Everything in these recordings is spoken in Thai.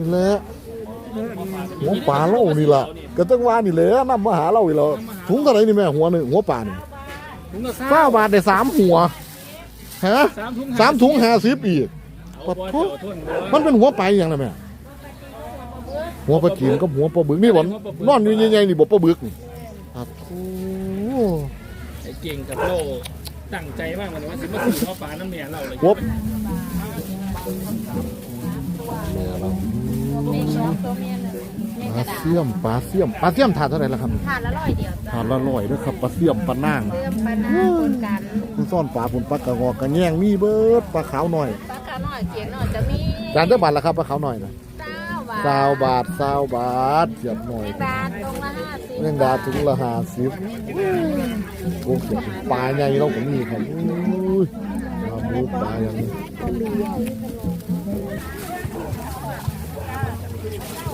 นี่แหละหัวป่าเล่านี่ล่ะก็ต้องว่านี่แหละนำมาหาเราอีกแล้วถุงเท่าไหร่นี่แม่หัวหนึ่งหัวป่านี่ถุงละเก้าบาทได้สามหัวฮะสามถุงสามถุงห้าสิบอีกเอาบ่เจ้าทุนบ่มันเป็นหัวไปลาอย่างไรแม่หัวปลาจีนกับหัวปลาบึกนี่บ่นอนอยู่ใหญ่ๆนี่บ่ปลาบึกนี่อะโอ้ไอ้เก่งกับโลตั้งใจมากมันว่าสิมาซื้อข้าวปลาน้ำเมียเราเลยหัว ปกลาระดาษเสี่ยมปลาเสี่ยมปลาเสี่ยมถาดเท่าไหร่ละครับถาดละร้อยเดียวจ้ะถาดละร้อยเด้อครับปลาเสี่ยมปลานางเติมปลาหน้าคนกันคุณซ่อนปลาผุนปลากระงอกกระแยงมีเบิดปลาขาวหน่อยปลาขาวหน่อยเกียงหน่อยจะมีจานเท่าบาทละครับปลาขาวหน่อยนะเก้าบาทสาวบาทสาวบาทเสียบหน่อยแมงดาตรงละห้าสิบเรื่องดาถุงละห้าสิบโอ้เสียบปลาใหญ่เราก็มีครับอุ้ยปลาบูปลาอย่างนี้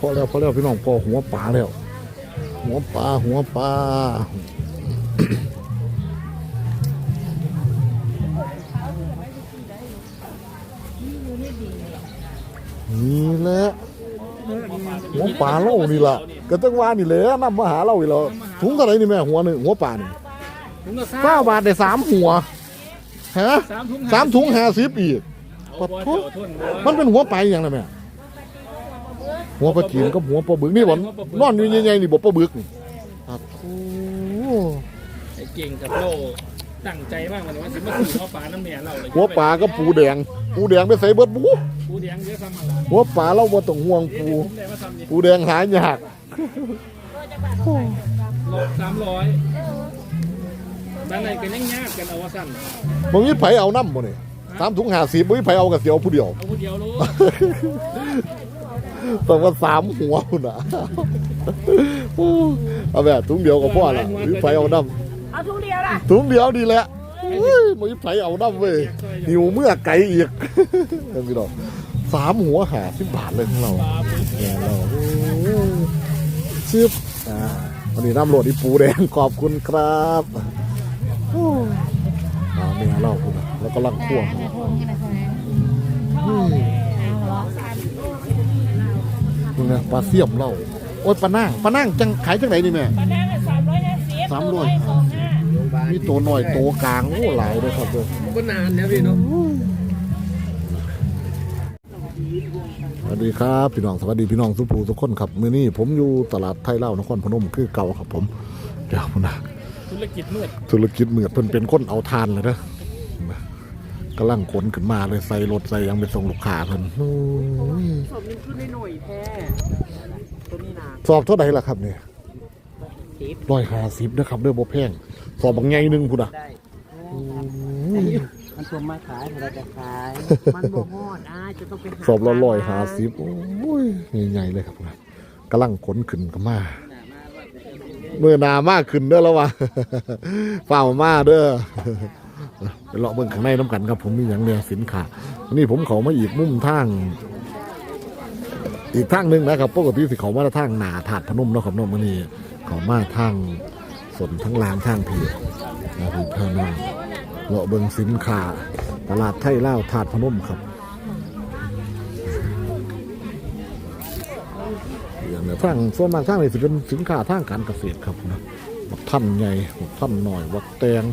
พอแล้วพอแล้วพี่น้องพอหัวปลาแล้ว หัวปลาหัวปลานี่แหละหัวปลาเล่านี่ล่ะก็ต้องว่านี่แหละนำมาหาเราอีกแล้ว ถุงเท่าไหร่นี่แม่หัวหนึ่งหัวปลานี่ถุงละเก้าบาทได้สามหัวฮะสามถุงสามถุงห้าสิบอีกเอาบ่เจ้าทุนบ่มันเป็นหัวไปลาอย่างไรแม่หัวปลาจีนกับหัวปลาบึกนี่บ่นอนอยู่ใหญ่ๆนี่บ่ปลาบึกนี่อะโอ้ไอ้เก่งกับโลตั้งใจมากมันว่าสิมาซื้อข้าวปลาน้ำเมียเราเลยหัวปลากับปูแดงปูแดงไปใส่เบิดบูปูแดงเยอะซ้ำอะไรหัวปลาเราบ่ต้องห่วงปูผมได้มาทำนี่ปูแดงหายากโล สามร้อยด้านในก็ยังยากกันเอาว่าสั้นบ่มีไผเอานำบ่นี่สามถุง50บ่มีไผเอากับเสียวผู้เดียว เอาผู้เดียวรู้ต้องว่าสามหัวพุ่นน่ะเอาแบบถุงเดียวก็พอละมีไผเอานำเอาทุกเดียวล่ะถุงเดียวดีแหละอุ้ยบ่มีไผเอานำเว้ยหิวเมื่อไก่อีกเอ็มพี่น้องสามหัวหาสิบบาทเลยของเรา ปลาปุ๊บแกเราชิบอ่า วันนี้น้ำโหลดอีปูแดงขอบคุณครับโอ้เอาเมียเราคุณนะแล้วก็ลังคั่วอืมนี่นะปลาเสี่ยมเราโอ้ยปลานั่งปลานั่งจังขายจังไหนนี่แม่ปลาหน้าสามร้อยห้าสิบสามร้อยมีตัวหน่อยตัวกลางโอ้หลายเลยครับเลยก็นานแล้วพี่เนาะ สวัสดีครับพี่น้องสวัสดีพี่น้องสุภูทุกคนครับมื้อนี้ผมอยู่ตลาดไทยเล่านครพนมคือเก่าครับผมเดี๋ยวพุ่นนะธุรกิจมืดธุรกิจเหมือดเพิ่นเป็นคนเอาทานเลยนะกำลังขนขึ้นมาเลยใส่รถใส่หยังไปส่งลูกค้าเพิ่นโอ้ยสมนึงขึ้นได้หน่อยแท้ตัวนี้นะสอบเท่าไหร่ล่ะครับเนี่ยทิปร้อยห้าสิบนะครับเด้อบ่แพงสอบบางไงหนึงพุ่นอะ ได้อืมมันตัวมาขายเราจะขาย มันบ่ฮอดอ่าจะต้องไปหาสอบละร้อยห้าสิบโอ้ยใหญ่ๆเลยครับพุ่นน่ะกำลังขนขึ้นกันมาเมื่อหนามากขึ้นเด้อแล้ววะเฝ้ามาเด้อไปเลาะเบิ่งข้างในน้ำกันครับผมมีอย่างเนี้ยสินค้าวันนี้ผมเขามาอีกมุมทางอีกทางหนึ่งนะครับปกติสิเขามาทางหนาถาดพนมเนาะครับเน้องมันนี่เขามาทางสนทั้งลางทางเพียนะครับเพื่อนน้อง เลาะเบิงสินค้าตลาดไทยเล่าถาดพนมครับอย่างเนี้ยทางส่วนมากทางนี้สิเป็นสินค้าทางการเกษตรครับนะบักท่านใหญ่บักท่านหน่อยบักแตง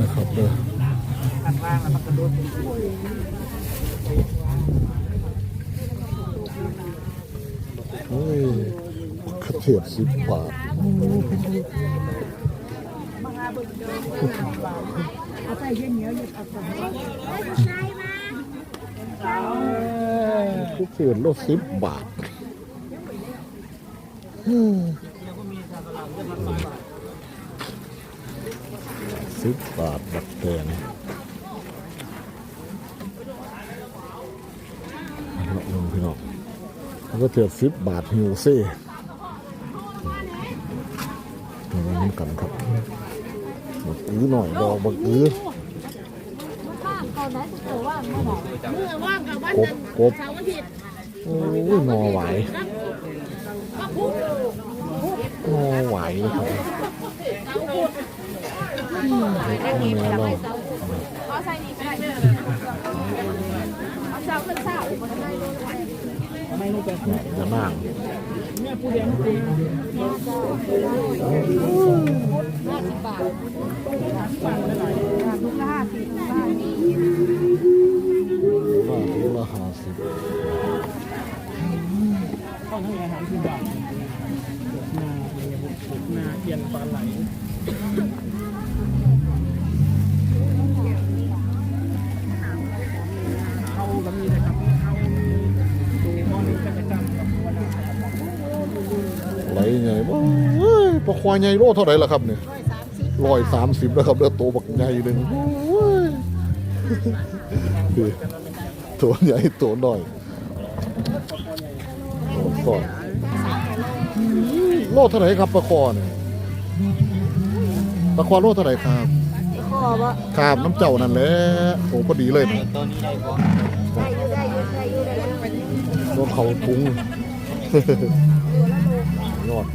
นะครับเด้อคันว่างแล้วมันกระโดดโอ้ยกระเทียมสิบบาท กระเทียมโลสิบบาทสิบบาทบักแตงเอาลงพี่น้องแล้วก็เถือกสิบบาทฮิวเซ่ตัวนี้กันครับ บักอื้อหน่อยดอกบักอื้อมือว่างกับวันกบกบเสาร์อาทิตย์โอ้ยนอไหวก็พุธนอไหวนะครับเสาร์พุธแม่เราเอาใส่นี่ก็ได้เอาเสาขึ้นเสา ร์จะนั่งแม่ผู้เลี้ยงจริงห้าสิบบาททุกละห้าสิบทุกละห้าสิบว่าทุละห้าสิบเข้าทั้งอาหารที่บ้านนานาเอียนปลาไหล ปลาควายใหญ่โลเท่าไหร่ล่ะครับเนี่ยร้อยสามสิบแล้วครับเด้อตัวบักใหญ่หนึ่งตัวใหญ่ตัวน้อยก่อนโลเท่าไหร่ครับปลาคอเนี่ยปลาคอโลเท่าไหร่ครับครับน้ำเจ้านั่นแหละโอ้พอดีเลยนะตัวนี้ได้บ่ได้อยู่ได้อยู่ได้อยู่ได้อยู่โดนเขาทุงยอด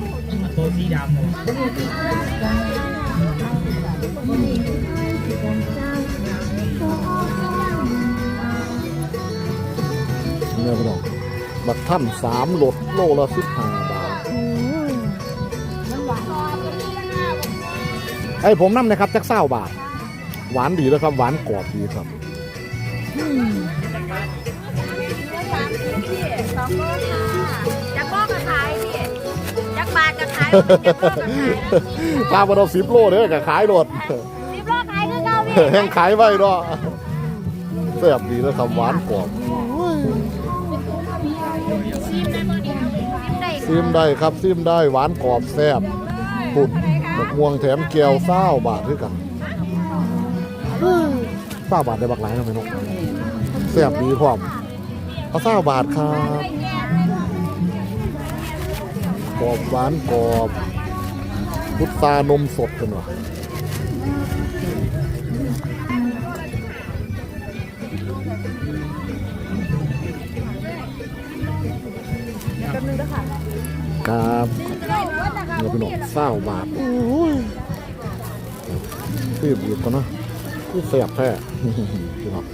ตัวสีดำเนี่ยพี่น้องบักท่านสามโหลดโลละสิบห้าบาทไอ้ผมน้ำนะครับจักเศร้าบาท หวานดีแล้วครับ หวานกรอบดีครับ ขายจักโลก็ขายตามมาเราสิบโลเด้อกับขายโหลดสิบโลขายคือเก่าพี่แห้งขายไว้เนาะแซ่บดีแล้วครับหวานกรอบซิมได้บ่ดีซิมได้ซิมได้ครับซิมได้หวานกรอบแซ่บปุ่นบักม่วงแถมเกี๊ยวเศร้าบาทด้วยกันเศร้าบาทได้บักหลายนะพี่นกแซ่บดีพร้อมเอาเศร้าบาทครับ กรอบหวานกรอบ พุทรานมสดกันวะครับเราไปหนกเศร้าบาทรีบหยุดก่อนนะคือแสบแท้พี่น้อง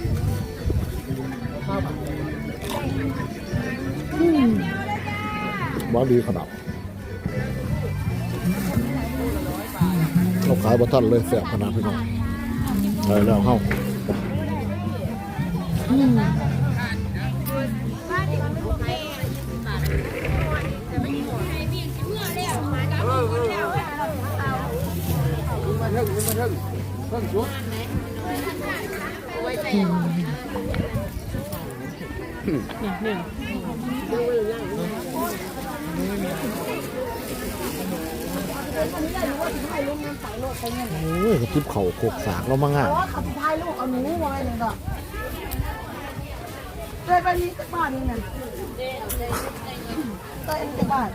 บ้าดีขนาด เราขายบัทันเลยแสบขนาดพี่น้องไปแล้วเข้า โอ้ยกระติบเข่าโขกสากแล้วมั่งอะว่าขับพายลูกเอาหนูไว้เลยก็เคยไปนี้สักบาทนึงน่ะเคยอันสักบาท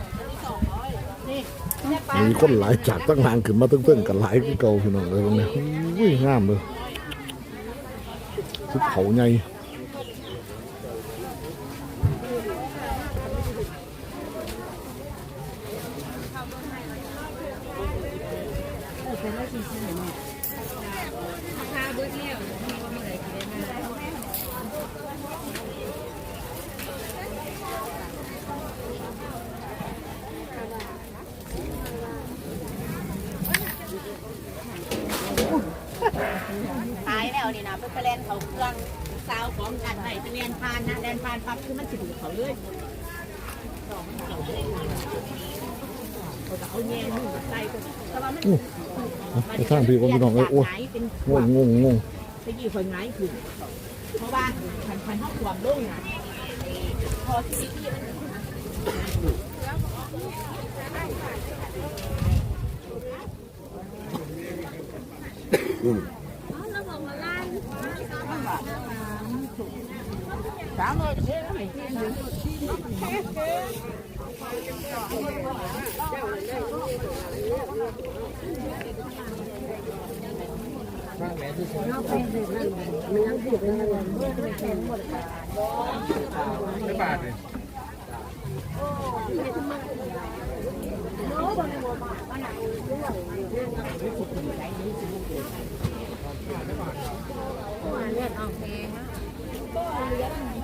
มีคนหลายจากตั้งนานขึ้นมาตึ้งๆกันหลายคือเก่าพี่น้องเลยตรงนี้อุ้ยงามเลยทิบเขาใหญ่ แล้วนี่นะเพื่อแลนเขาเครื่องสาวของกันไหนจะแลนพานนะแลนพานปั๊บคือมันสิดูเขาเลยเขาจะเอาแง่มือใส่แต่ว่ามันอู้ไปทางพี่ก็พี่น้องเอ้ยโอ้ยเป็นงงงงงงไปกี่คนง่ายคือเพราะว่าพันพันห้องความโล่งนะพอสิที่มันสาม ร้อยเท่าไหร่ไม่บาทเลยค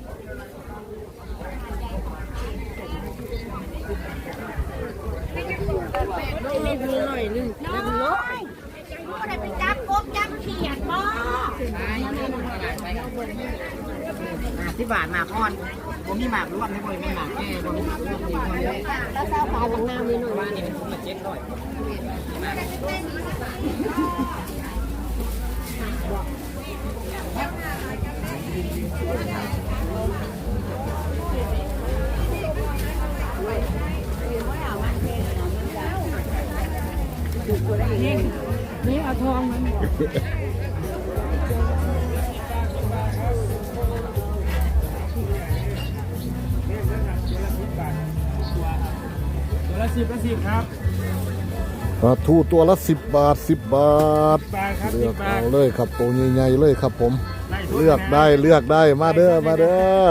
น้อยรู้อะไปจับกบจับเขียดบ่ที่บาทหมากอ่อนผมมีหมากรวมไม่บ่อยมีหมากแก่ผมมีหมากรวมดีคนเลยแล้วเจ้าปลาทางน้ำนี่หน่อยว่านี่เป็นคนละเจ็ดร้อย นี่เอาทองมันตัวละสิบละสิบครับปลาทูตัวละสิบบาทสิบบาท บาทครับเลืสิอกบาเอาทเลยครับตัวใหญ่ๆเลยครับผม ไทุนเลือกได้เลือกได้มาเด้อมาเด้อ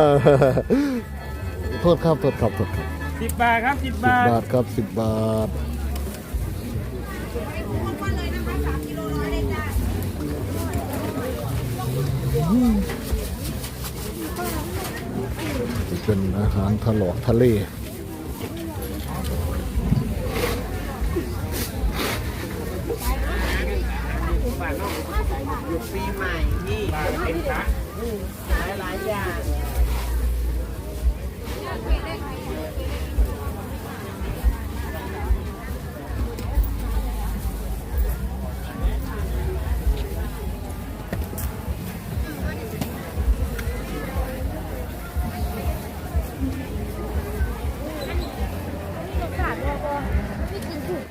โทษครับโทษครับโทษครับสิบบาทครับสิบสิบบาทบาทครับสิบบาท เป็นอาหารทะเลทะเลหลายหลายอย่าง